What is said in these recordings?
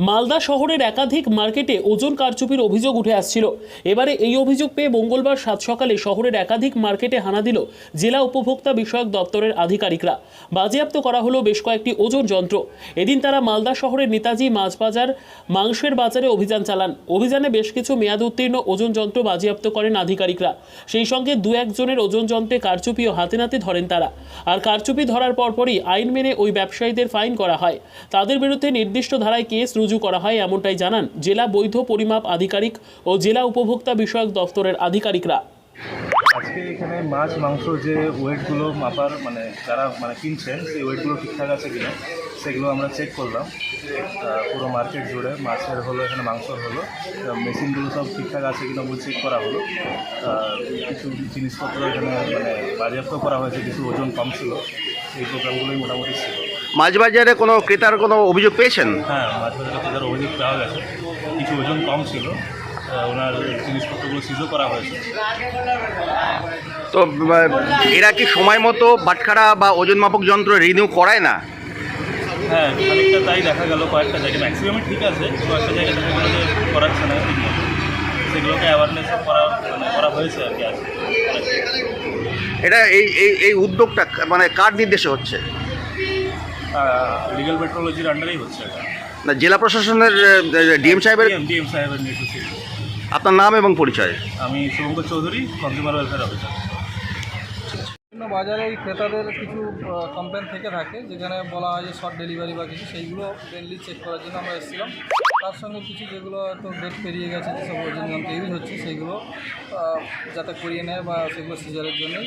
মালদা শহরের একাধিক মার্কেটে ওজন কারচুপির অভিযোগ উঠে আসছিল। এবারে এই অভিযোগ পেয়ে মঙ্গলবার সাত সকালে শহরের একাধিক মার্কেটে হানা দিল জেলা উপভোক্তা বিষয়ক দপ্তরের আধিকারিকরা। বাজেয়াপ্ত করা হলো বেশ কয়েকটি ওজন যন্ত্র। এদিন তারা মালদা শহরের নেতাজি মাছ বাজার মাংসের বাজারে অভিযান চালান। অভিযানে বেশ কিছু মেয়াদ উত্তীর্ণ ওজন যন্ত্র বাজেয়াপ্ত করেন আধিকারিকরা। সেই সঙ্গে দু একজনের ওজন যন্ত্রে কারচুপিও হাতে নাতে ধরেন তারা। আর কারচুপি ধরার পরপরই আইন মেনে ওই ব্যবসায়ীদের ফাইন করা হয়। তাদের বিরুদ্ধে নির্দিষ্ট ধারায় কেস রুজু করা হয় এমনটাই জানান জেলা বৈধ পরিমাপ আধিকারিক ও জেলা উপভোক্তা বিষয়ক দপ্তরের আধিকারিকরা। আজকে এখানে মাছ, মাংস যে ওয়েটগুলো মাপার মানে যারা মানে কিনছেন, সেই ওয়েটগুলো ঠিকঠাক আছে কিনা, সেগুলো আমরা চেক করলাম। পুরো মার্কেট জুড়ে মাছের হলো, এখানে মাংসর হলো মেশিনগুলো সব ঠিকঠাক আছে কিনা বলে চেক করা হলো। কিছু জিনিসপত্র এখানে মানে বাজেয়াপ্ত করা হয়েছে, কিছু ওজন কম ছিল, সেই প্রোগ্রামগুলোই মোটামুটি ছিল। মাছ বাজারে কোনো ক্রেতার কোনো অভিযোগ পেয়েছেন? হ্যাঁ মাছ বাজার কাছে যারা অভিযোগ পাওয়া গেছে। কিছু ওজন কম ছিল। ওনার জিনিসপত্রগুলো সিজও করা হয়েছে। তো এরা কি সময় মতো বাটখারা বা ওজন মাপক যন্ত্র রিনিউ করায় না? হ্যাঁ খানিকটা তাই দেখা গেল কয়েকটা জায়গায়। ম্যাক্সিমামই ঠিক আছে কয়েকটা জায়গায় দেখা গেলো যে করাচ্ছে না ঠিক মতো সেগুলোকে অ্যাওয়ারনেস করা মানে করা হয়েছে আর কি আজকে। এটা এই এই উদ্যোগটা মানে কার নির্দেশে হচ্ছে? লিগাল মেট্রোলজির আন্ডারেই হচ্ছে এটা। না জেলা প্রশাসনের ডিএম সাহেবের? ডিএম সাহেবের নির্দেশে আপনার নাম এবং পরিচয়। আমি Shubhankar Chowdhury consumer welfare officer বাজারে এই ক্রেতাদের কিছু কমপ্লেন থেকে থাকে যেখানে বলা হয় যে শর্ট ডেলিভারি বা কিছু সেইগুলো মেনলি চেক করার জন্য আমরা এসেছিলাম। তার সঙ্গে কিছু যেগুলো হয়তো ডেট পেরিয়ে গেছে যেসব ওজন যন্ত্র ইউজ হচ্ছে সেইগুলো যাতে করিয়ে নেয় বা সেগুলো সিজারের জন্যই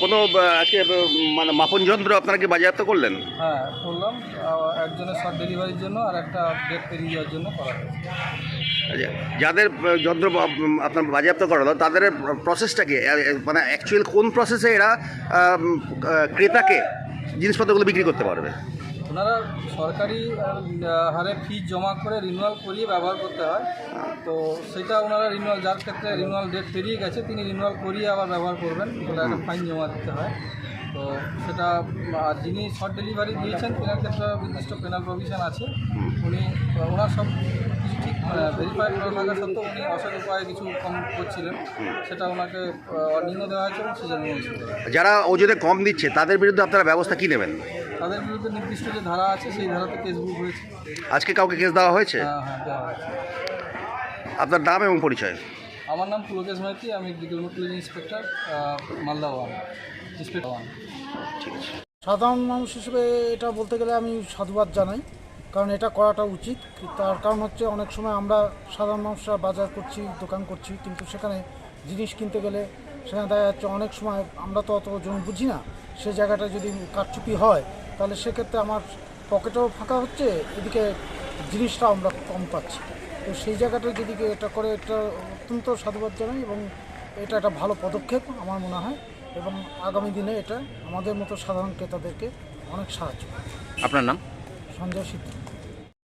কোনো আজকে মানে মাপন যন্ত্র আপনারা কি বাজেয়াপ্ত করলেন? হ্যাঁ করলাম। একজনের শর্ট ডেলিভারির জন্য আর একটা ডেট পেরিয়ে যাওয়ার জন্য করা হয়েছে। যাদের যন্ত্র আপনার বাজেয়াপ্ত করা হলো তাদের প্রসেসটা কি? মানে অ্যাকচুয়াল কোন প্রসেসে এরা ক্রেতাকে জিনিসপত্রগুলো বিক্রি করতে পারবে? ওনারা সরকারি হারে ফি জমা করে রিনুয়াল করিয়ে ব্যবহার করতে হয়। তো সেটা ওনারা রিনুয়াল যার ক্ষেত্রে রিনুয়াল ডেট পেরিয়ে গেছে, তিনি রিনুয়াল করিয়ে আবার ব্যবহার করবেন। ওটা একটা ফাইন জমা দিতে হয়। তো সেটা, আর যিনি শর্ট ডেলিভারি দিয়েছেন তেনার ক্ষেত্রে নির্দিষ্ট পেনাল প্রভিশন আছে, উনি ওনার সব ভেরিফাইড করা থাকা সত্ত্বেও উনি অসৎ উপায়ে কিছু কম করছিলেন। সেটা ওনাকে অর্নিংও দেওয়া হয়েছে এবং সিজন হয়েছে যারা ওজনে কম দিচ্ছে তাদের বিরুদ্ধে আপনারা ব্যবস্থা কী নেবেন? তাদের বিরুদ্ধে নির্দিষ্ট যে ধারা আছে সেই ধারাতে কেস বুক হয়েছে। আজকে কাউকে কেস দেওয়া হয়েছে? হ্যাঁ হ্যাঁ দেওয়া হয়েছে। আপনার নাম এবং পরিচয়? আমার নাম পুলকেশ মাইতি আমি ডিগেল মোটলেজ inspector Malda one inspector one সাধারণ মানুষ হিসেবে এটা বলতে গেলে আমি সাধুবাদ জানাই। কারণ এটা করাটা উচিত। তার কারণ হচ্ছে অনেক সময় আমরা সাধারণ মানুষরা বাজার করছি দোকান করছি কিন্তু সেখানে জিনিস কিনতে গেলে সেখানে দেখা যাচ্ছে অনেক সময় আমরা তো অত ওজন বুঝি না। সে জায়গাটা যদি কারচুপি হয় তাহলে সেক্ষেত্রে আমার পকেটও ফাঁকা হচ্ছে এদিকে জিনিসটা আমরা কম পাচ্ছি। তো সেই জায়গাটা যদি এটা করে এটা অত্যন্ত সাধুবাদ জানাই এবং এটা একটা ভালো পদক্ষেপ আমার মনে হয় এবং আগামী দিনে এটা আমাদের মতো সাধারণ ক্রেতাদেরকে অনেক সাহায্য। আপনার নাম? সঞ্জয় সিদ্ধ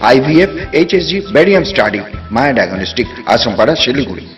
IVF HSG barium study Maya diagnostic Ashrampara Siliguri.